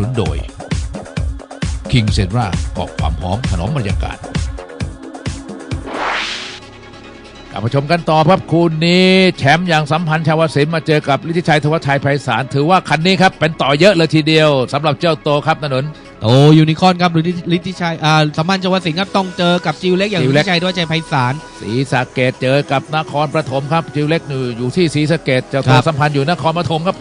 นุนโดย King c e n r a เกาะความหอมถนอมบรรยากาศกลับมาชมกันต่อครับคู่นี้แชมป์อย่างสัมพันธ์ชาวศิลป์มาเจอกับฤทธิชัยธวัชชัยไพศาลถือว่าคันนี้ครับเป็นต่อเยอะเลยทีเดียวสำหรับเจ้าโตครับถนนโตยูนิคอร์นครับหรือลิทธิชัยอ่าสัมพันธ์ชวสิงห์ครับต้องเจอกับจิวเล็กอย่างจิลิวทเล็ธิกชัยด้วยใจไพศาลศรีสะเกดเจอกับนครปฐมครับจิวเล็กอยู่อยู่ที่ศรีสะเกดเจ้าโตครับสัมพันธ์อยู่นครปฐมครับ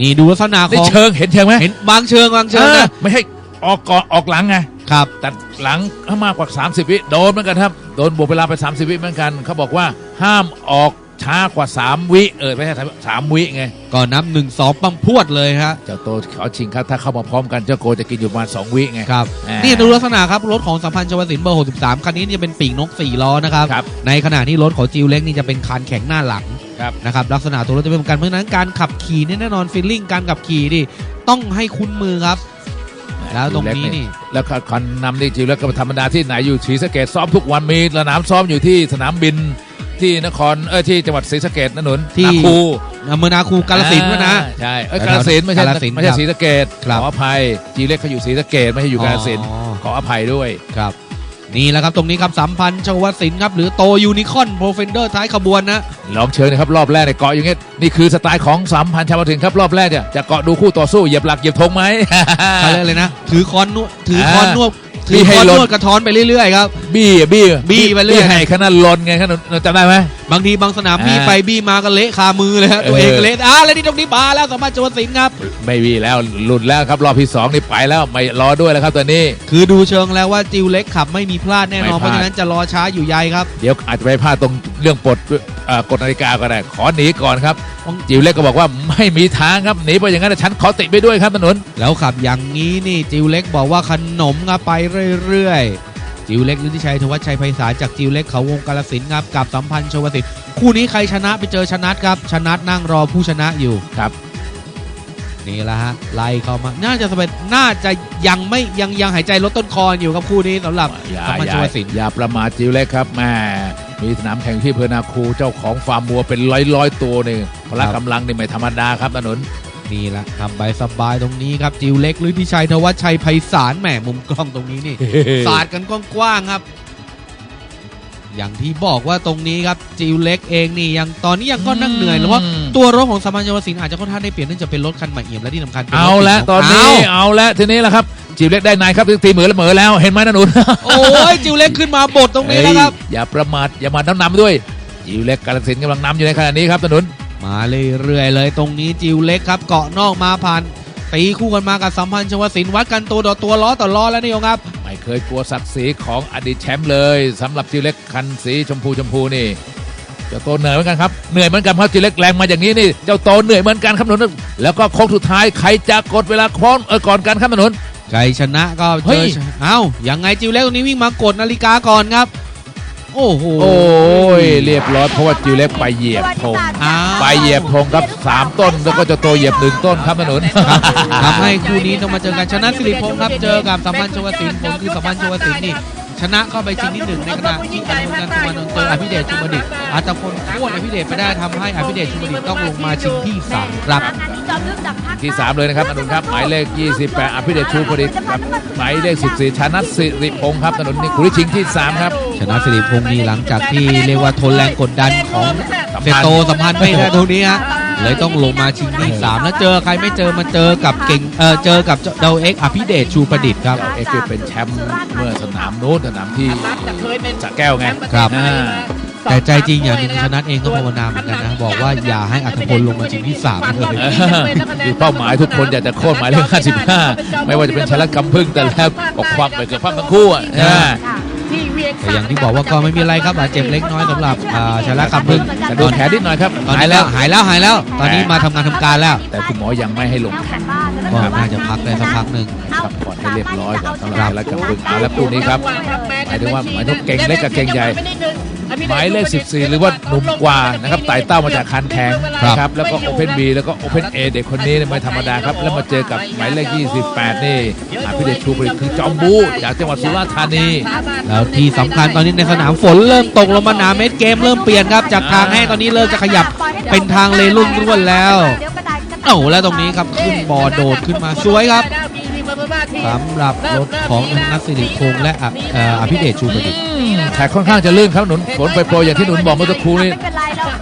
นี่ดูลักษณะขนี่องเชิงเห็นเชิงไหมเห็นบางเชิงบางเชิงเออนะไม่ให้ออกก่อนออกหลังไง ครับ แต่หลังถ้ามากกว่า 30 วิโดนเหมือนกันครับ โดนบวกเวลาไป 30 วิเหมือนกัน เขาบอกว่าห้ามออกช้ากว่า 3 วิเออไม่ใช่สามวิไงก่อนนับหนึ่งสองปั๊มพรวดเลยฮะเจ้าโตเขาชิงครับ ถ้าเข้ามาพร้อมกันเจ้าโกจะกินอยู่ประมาณ2วิไง ครับ อ่านี่ดูลักษณะครับรถของสัมพันธ์ชวสินเบอร์ 63 คันนี้จะเป็นปีกนก 4 ล้อนะครับ ครับ ในขณะที่รถของจิวเล็กนี่จะเป็นคานแข็งหน้าหลัง ครับนะครับลักษณะตัวรถจะเป็นเหมือนกันเพราะฉะนั้นการขับขี่เนี่ยแน่นอนฟีลลิ่งการขับขี่นี่ต้องให้คุ้นมือครับ แล้วตรงนี้นี่แล้วก็คันนำนี่จิวแล้วก็ธรรมดาที่ไหนอยู่ศรีสะเกดซ้อมทุกวันมีสนามซ้อมอยู่ที่สนามบินที่นครเออที่จังหวัดศรีสะเกดนะหนุนที่นาคูอำเภอนาคูกาลสินธุ์ด้วยนะอ่าใช่เอ้ยกาลสินธุ์ไม่ใช่กาฬสินธุ์ไม่ใช่ครับศรีสะเกดครับขออภัยจีเล็กเขาอยู่ศรีสะเกดไม่ใช่อยู่กาลสินธุ์อ๋อขออภัยด้วยครับ นี่แหละครับตรงนี้ครับสัมพันธ์ชวสินครับหรือโตยูนิคอนโปรเฟนเดอร์ท้ายขบวนนะลองเชิญนะครับรอบแรกเนี่ยเกาะอย่างเงี้ยนี่คือสไตล์ของสามพันชาวบ้านถึงครับรอบแรกเนี่ยจะเกาะดูคู่ต่อสู้เหยียบหลักเหยียบธงไหมเขาเรียกเลยนะ ถือคอนนวดถือคอนอ่านวดมีถือให้คอนลดนวดกระท้อนไปเรื่อยๆครับ บี้อะบี้อะบี้ไปเรื่อยให้ขนาดลนไงขนาดจำได้ไหม บางทีบางสนามบี้อ่าไปบี้มาก็เละคามือเลยฮะเออตัวเองก็เละอ่าแล้วนี่ตรงนี้มาแล้วสัมพันธ์ชวสินครับ ไม่บี้แล้วหลุดแล้วครับรอบที่สองนี่ไปแล้วไม่รอด้วยแล้วครับตัวนี้ คือดูเชิงแล้วว่าจิวเล็กขับไม่มีพลาดแน่นอนไม่พลาดเพราะฉะนั้นจะรอช้าอยู่ใยครับเดี๋ยวอาจจะไปพลาดตรงเรื่องปลดเอ่อกดนาฬิกาก็ได้ขอหนีก่อนครับจิวเล็กก็บอกว่าไม่มีทางครับหนีไปอย่างนั้นฉันขอติดไปด้วยครับถนนแล้วขับอย่างนี้นี่จิวเล็กบอกว่าขนมครับไปเรื่อยๆ จิวเล็กฤทธิชัยธวัชชัยไพศาลจากจิวเล็กเขาวงกาลสินธุ์ครับกับสัมพันธ์ชวสินคู่นี้ใครชนะไปเจอชนัดครับ ชนัดนั่งรอผู้ชนะอยู่ครับนี่แหละฮะไล่เข้ามาน่าจะสบายน่าจะยังไม่ยังยังหายใจลดต้นคออยู่ครับคู่นี้สำหรับอย่าสัมพันอธ์ชย่าวสินอย่าประมาทจิวเล็กครับแม่มีสนามแข่งที่เพอร์นาคูเจ้าของฟาร์มวัวเป็นร้อยร้อยๆตัวนี่พละกำลังนี่ไม่ธรรมดาครับถนน นี่แหละทำไปสบายตรงนี้ครับจิวเล็กฤทธิชัยธวัชชัยไพศาลแหมมุมกล้องตรงนี้นี่สาดกันกว้างๆครับ อย่างที่บอกว่าตรงนี้ครับจิวเล็กเองนี่ยังตอนนี้ยังก็นั่งเหนื่อยหรือว่าอืมตัวรถของสามัญชวสินอาจจะค่อนข้างได้เปลี่ยนเนื่องจากเป็นรถคันใหม่เอี่ยมและที่สำคัญเป็นรถเอาละปีกตอนนี้เาเอาละทีนี้แหละครับจิวเล็กได้นายครับตีเหมือละเหมือแล้วเห็นไหมนะหนุนโอ้ยจิวเล็กขึ้นมาบดตรงนี้แล้วครับเฮ้ยอย่าประมาทอย่ามาน้ำนำด้วยจิวเล็กกาลสินธุ์กำลังนำอยู่ในขณะนี้ครับถนน มาเรื่อยๆเลยตรงนี้จิวเล็กครับเกาะนอกมาผ่านตีคู่กันมากับสัมพันธ์ชวสินวัดกันตัวต่อตัวล้อต่อล้อแล้วนี่ยงครับ ไม่เคยกลัวศักดิ์ศรีของอดีตแชมป์เลยสำหรับจิวเล็กคันสีชมพูชมพูนี่เจ้าโตเหนื่อยเหมือนกันครับเหนื่อยเหมือนกันครับจิวเล็กแรงมาอย่างนี้นี่เจ้าโตเหนื่อยเหมือนกันครับถนนแล้วก็โค้งสุดท้ายใครจะกดเวลาคล้องเออก่อนกันครับถนนใครชนะก็เฮ้เจอยเอ้ายังไงจิวเล็กตรงนี้วิ่งมากดนาฬิกาก่อนครับ โอ้โหโอ้ยเรียบร้อยเพราะว่าจิวเล็กไปเหยียบธงอ้าวไปเหยียบธงครับสามต้นแล้วก็เจะโตเหยียบหนึ่งต้นครับถนน ทำให้คู่นี้ต้องมาเจอกันชนะสิริพงศ์ครับเจอกับสัมพันธ์ชวสินผมคือสัมพันธ์ชวสินนี่ ชนะเข้าไปชิงที่หนึ่งในขณะที่อนุกันสุวรรณนนท์เจออภิเดชชุมดิตอัตพลโค่นอภิเดชไปได้ทำให้อภิเดชชุมดิตต้องลงมาชิงที่สามครับ ที่3เลยนะครับอนุนครับหมายเลข 28 อภิเดชชูพดิษฐ์ครับหมายเลข 14ชนัทสิริพงศ์ครับถนนนี่คุริชิงที่3ครับชนะสิริพงศ์นี่หลังจากที่เรียกว่าทนแรงกดดันของสัมเซพันธ์โตสัมพันธ์ไม่ได้ตรงนี้ฮะ เลยต้องลงมาชิงที่สามแล้วเจอใครไม่เจอมาเจอกับเก่งเออเจอกับเดาเอ็กซ์อภิเดชชูประดิษฐ์ครับ เอ็กซ์เป็นแชมป์เมื่อสนามโน้นสนามที่สระแก้วไงครับอ่าแต่ใจจริงอย่างหนึงชนะเองก็ภาวนาเหมือนกันนะ บอกว่าอย่าให้อัธพลลงมาชิงที่สามเลยเออคือเป้าหมายทุกคนอยากจะโค่นหมายเลข55 ไม่ว่าจะเป็นชลัดกำพึ่งแต่แล้วก็ควักไปเกือบพังทั้งคู่อะอ่าแต่ อย่างที่บอกว่าก็ไม่มีอะไรครับบาดเจ็บเล็กน้อยสำหรับอ่าชาละคำพึ่งแต่โดนแขนนิดหน่อยครับตอนหายนี้แล้แล้ววหายแล้วหายแล้ว ตอนนี้มาทำงานทำการแล้วแต่คุณหมอยังไม่ให้ลงแข่งก็น่าจะพักได้สักพักหนึ่งพักผ่อนให้เรียบร้อยก่อนสำหรับชลัดกำพึ่งเอาแล้วคู่นี้ครับหมายถึงว่าหมายถึงเก่งเล็กกับเก่งใหญ่ หมายเลข 14 หรือว่าหนุ่มกว่านะครับไต่เต้ามาจากคันแข่งนะครับแล้วก็โอเพนบีแล้วก็โอเพนเอเด็กคนนี้เนี่ยไม่ธรรมดาครับ แล้วมาเจอกับหมายเลข 28 นี่อาพิเดชชูผลิตคือจอมบูจากจังหวัดสุราษฎร์ธานีแล้วที่สำคัญตอนนี้ในสนามฝนเริ่มตกลงมาหนาเม็ดเกมเริ่มเปลี่ยนครับจากทางแห้งตอนนี้เริ่มจะขยับเป็นทางเลรุ่นร่วนแล้วเอ้าแล้วตรงนี้ครับขึ้นบอร์โดดขึ้นมาสวยครับ สำหรับรถของนักสิริพงษ์และอะเอ่ออภิเดชชูประดิษฐ์แขกค่อนข้างจะลื่นครับหนุนฝนไปโปรยอย่างที่หนุนบอกเมื่อสักครู่นี้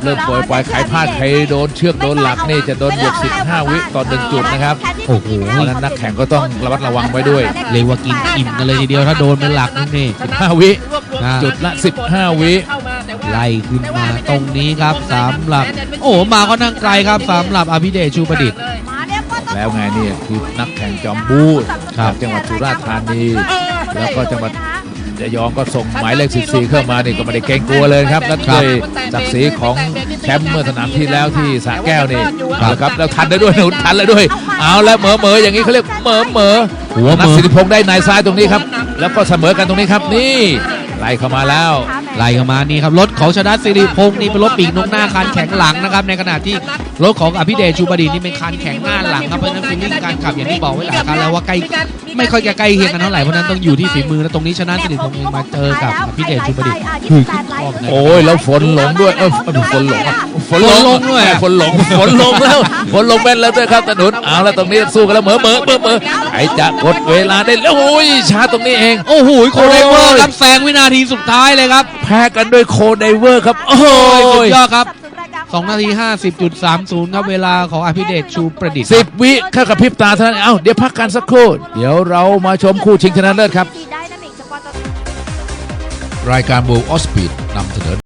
เริ่มโปรยปลายขายพลาดใครโดนเชือกโดนหลักนี่จะโดนบวก15 วิต่อหนึ่งจุดนะครับโอ้โหเพราะฉะนั้นนักแข่งก็ต้องระมัดระวังไว้ด้วยเรียกว่ากินอิ่มกันเลยทีเดียวถ้าโดนเป็นหลักนี่15 วิอ่าจุดละ 15 วิไล่ขึ้นมาตรงนี้ครับสำหรับโอ้โหมาก็นั่งไกลครับสำหรับอภิเดชชูประดิษฐ์ แล้วไงเนี่ยคือนักแข่งจอมบู้ครับจากจังหวัดสุราษฎร์ธานี แล้วก็จังหวัดระยองก็ส่งหมายเลข 14 เข้ามานี่ก็ไม่ได้เกรงกลัวเลยครับนั่นเลยศักดิ์ศรีของแชมป์เมื่อสนามที่แล้วที่สระแก้วนี่เอาละครับแล้วทันได้ด้วยหนุนทันเลยด้วย เอาแล้วเหมอเหมออย่างนี้เขาเรียกเหมอเหมอหัวนัมืกอสิริพงษ์ได้นายซ้ายตรงนี้ครับ แล้วก็เสมอกันตรงนี้ครับนี่ไล่เข้ามาแล้ว ไล่เข้ามานี่ครับรถของชนะสิริพงษ์นี่เป็นรถปีกนกหน้าคันแข็งหลังนะครับในขณะที่รถของอภิเดชชูประดิษฐ์นี่เป็นคันแข็งหน้าหลังครับเพราะฉะนั้นฟีลลิ่งการขับอย่างที่บอกไว้หลายครั้งแล้วว่าใกล้ไม่ค่อยจะใกล้เคียงกันเท่าไหร่เพราะฉะนั้นต้องอยู่ที่ฝีมือและตรงนี้ชนะสิริพงษ์เองมาเจอกับอภิเดชชูประดิษฐ์คือขึ้นครอบนะโอ้ยแล้วฝนหลงด้วยเออฝนหลงอะฝนหลฝนหลงด้วยอะฝนหลงฝนหลงแล้วฝนหลงแม่นแล้วด้วยครับตะหนุนเอาแล้วตรงนี้สู้กันแล้วเหมอเหมอเหมอเหมอใครจะกดเวลาได้แล้วโอ้ยช้าตรงนี้เองโอ้โหโคเดเวอร์ครับแซงวินาทีสุดท้ายเลยครับแพ้กันด้วยโคไดเวอร์ครับ โอ้โอ้ยสุดยยอดครับ 2 นาที 50.30 ครับ เวลาของอภิเดชชูประดิษฐ์สิบวิแค่กับพริบตาเท่านั้น เอ้า เดี๋ยวพักกันสักครู่ เดี๋ยวเรามาชมคู่ชิงชนะเลิศครับได้นะมิกสปอร์ตรายการบูออสปีดนำเสนอ